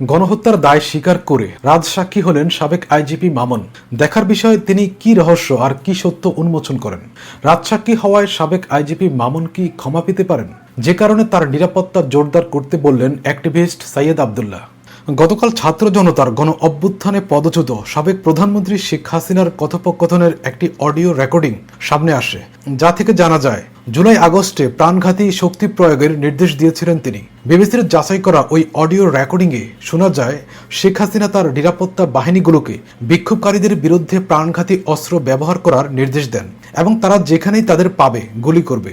গণহত্যার দায় স্বীকার করে রাজসাক্ষী হলেন সাবেক আইজিপি মামুন। দেখার বিষয়ে তিনি কি রহস্য আর কি সত্য উন্মোচন করেন? রাজসাক্ষী হওয়ায় সাবেক আইজিপি মামুন কি ক্ষমা পেতে পারেন? যে কারণে তার নিরাপত্তা জোরদার করতে বললেন অ্যাক্টিভিস্ট সাইয়েদ আবদুল্লাহ। গতকাল ছাত্র জনতার গণ অভ্যুত্থানে পদচ্যুত সাবেক প্রধানমন্ত্রী শেখ হাসিনার কথোপকথনের একটি অডিও রেকর্ডিং সামনে আসে, যা থেকে জানা যায় জুলাই আগস্টে প্রাণঘাতী শক্তি প্রয়োগের নির্দেশ দিয়েছিলেন তিনি। বিবিসির যাচাই করা ওই অডিও রেকর্ডিংয়ে শোনা যায় শেখ হাসিনা তার নিরাপত্তা বাহিনীগুলোকে বিক্ষোভকারীদের বিরুদ্ধে প্রাণঘাতী অস্ত্র ব্যবহার করার নির্দেশ দেন এবং তারা যেখানেই তাদের পাবে গুলি করবে।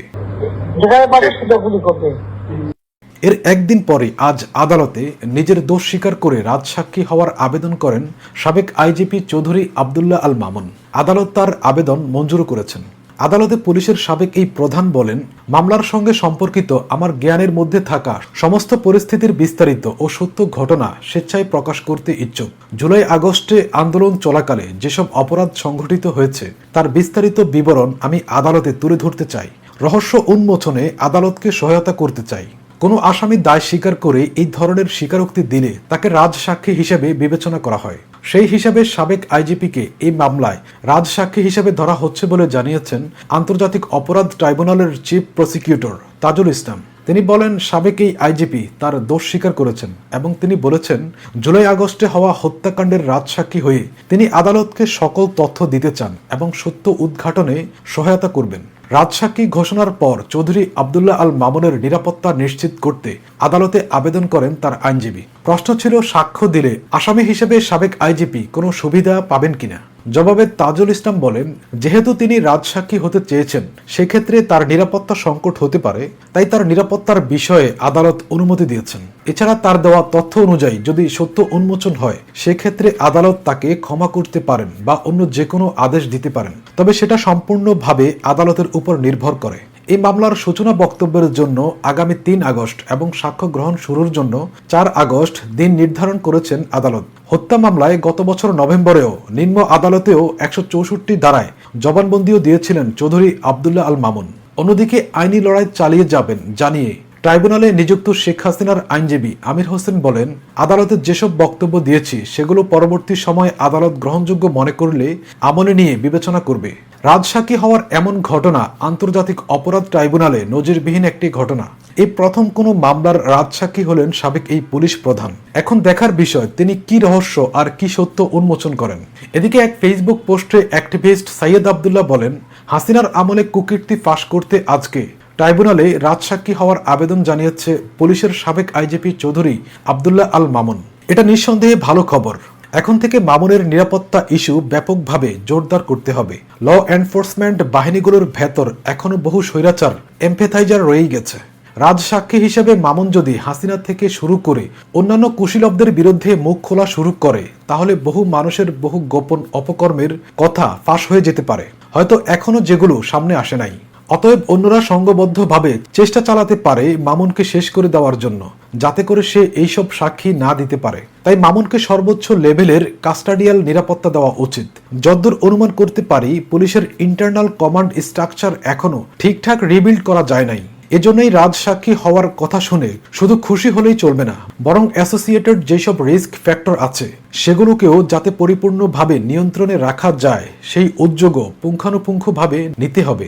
এর একদিন পরে আজ আদালতে নিজের দোষ স্বীকার করে রাজসাক্ষী হওয়ার আবেদন করেন সাবেক আইজিপি চৌধুরী আবদুল্লাহ আল মামুন। আদালত তার আবেদন মঞ্জুর করেছেন। আদালতে পুলিশের সাবেক এই প্রধান বলেন, মামলার সঙ্গে সম্পর্কিত আমার জ্ঞানের মধ্যে থাকা সমস্ত পরিস্থিতির বিস্তারিত ও সত্য ঘটনা স্বেচ্ছায় প্রকাশ করতে ইচ্ছুক। জুলাই আগস্টে আন্দোলন চলাকালে যেসব অপরাধ সংঘটিত হয়েছে, তার বিস্তারিত বিবরণ আমি আদালতে তুলে ধরতে চাই। রহস্য উন্মোচনে আদালতকে সহায়তা করতে চাই। কোনো আসামি দায় স্বীকার করে এই ধরনের স্বীকারোক্তি দিলে তাকে রাজসাক্ষী হিসেবে বিবেচনা করা হয়। সেই হিসাবে সাবেক আইজিপিকে এই মামলায় রাজসাক্ষী হিসেবে ধরা হচ্ছে বলে জানিয়েছেন আন্তর্জাতিক অপরাধ ট্রাইব্যুনালের চিফ প্রসিকিউটর তাজুল ইসলাম। তিনি বলেন, সাবেক এই আইজিপি তার দোষ স্বীকার করেছেন এবং তিনি বলেছেন, জুলাই আগস্টে হওয়া হত্যাকাণ্ডের রাজসাক্ষী হয়ে তিনি আদালতকে সকল তথ্য দিতে চান এবং সত্য উদ্ঘাটনে সহায়তা করবেন। রাজসাক্ষী ঘোষণার পর চৌধুরী আবদুল্লাহ আল মামুনের নিরাপত্তা নিশ্চিত করতে আদালতে আবেদন করেন তার আইনজীবী। প্রশ্ন ছিল, সাক্ষ্য দিলে আসামি হিসেবে সাবেক আইজিপি কোনো সুবিধা পাবেন কিনা? জবাবে তাজুল ইসলাম বলেন, যেহেতু তিনি রাজসাক্ষী হতে চেয়েছেন, সেক্ষেত্রে তার নিরাপত্তা সংকট হতে পারে, তাই তার নিরাপত্তার বিষয়ে আদালত অনুমতি দিয়েছেন। এছাড়া তার দেওয়া তথ্য অনুযায়ী, যদি সত্য উন্মোচন হয়, সেক্ষেত্রে আদালত তাকে ক্ষমা করতে পারেন বা অন্য যে কোনো আদেশ দিতে পারেন। তবে সেটা সম্পূর্ণভাবে আদালতের উপর নির্ভর করে। এই মামলার সূচনা বক্তব্যের জন্য আগামী তিন আগস্ট এবং সাক্ষ্য গ্রহণ শুরুর জন্য চার আগস্ট দিন নির্ধারণ করেছেন আদালত। হত্যা মামলায় গত বছর নভেম্বরেও নিম্ন আদালতেও একশো চৌষট্টি ধারায় জবানবন্দিও দিয়েছিলেন চৌধুরী আবদুল্লাহ আল মামুন। অন্যদিকে আইনি লড়াই চালিয়ে যাবেন জানিয়ে ট্রাইব্যুনালে নিযুক্ত শেখ হাসিনার আইনজীবী আমির হোসেন বলেন, আদালতে যেসব বক্তব্য দিয়েছি সেগুলো পরবর্তী সময়ে আদালত গ্রহণযোগ্য মনে করলে আমলে নিয়ে বিবেচনা করবে। রাজসাক্ষী হওয়ার এমন ঘটনা আন্তর্জাতিক অপরাধ ট্রাইব্যুনালে নজিরবিহীন একটি ঘটনা। এই প্রথম কোনো মামলার রাজসাক্ষী হলেন সাবেক এই পুলিশ প্রধান। এখন দেখার বিষয়, তিনি কি রহস্য আর কি সত্য উন্মোচন করেন? এদিকে এক ফেসবুক পোস্টে অ্যাক্টিভিস্ট সাইয়েদ আবদুল্লাহ বলেন, হাসিনার আমলে কুকীর্তি ফাঁস করতে আজকে। ট্রাইব্যুনালে রাজসাক্ষী হওয়ার আবেদন জানিয়েছে পুলিশের সাবেক আইজিপি চৌধুরী আবদুল্লাহ আল মামুন। এটা নিঃসন্দেহে ভালো খবর। এখন থেকে মামুনের নিরাপত্তা ইস্যু ব্যাপকভাবে জোরদার করতে হবে। ল এনফোর্সমেন্ট বাহিনীগুলোর ভেতর এখনও বহু স্বৈরাচার এমপেথাইজার রয়েই গেছে। রাজসাক্ষী হিসেবে মামুন যদি হাসিনা থেকে শুরু করে অন্যান্য কুশীলবদের বিরুদ্ধে মুখ খোলা শুরু করে, তাহলে বহু মানুষের বহু গোপন অপকর্মের কথা ফাঁস হয়ে যেতে পারে। হয়তো এখনও যেগুলো সামনে আসে নাই। অতএব অন্যরা সংঘবদ্ধভাবে চেষ্টা চালাতে পারে মামুনকে শেষ করে দেওয়ার জন্য, যাতে করে সে এইসব সাক্ষী না দিতে পারে। তাই মামুনকে সর্বোচ্চ লেভেলের কাস্টাডিয়াল নিরাপত্তা দেওয়া উচিত। যদ্দূর অনুমান করতে পারি, পুলিশের ইন্টারনাল কমান্ড স্ট্রাকচার এখনও ঠিকঠাক রিবিল্ড করা যায় নাই। এজন্যই রাজসাক্ষী হওয়ার কথা শুনে শুধু খুশি হলেই চলবে না, বরং অ্যাসোসিয়েটেড যেসব রিস্ক ফ্যাক্টর আছে, সেগুলোকেও যাতে পরিপূর্ণভাবে নিয়ন্ত্রণে রাখা যায়, সেই উদ্যোগও পুঙ্খানুপুঙ্খভাবে নিতে হবে।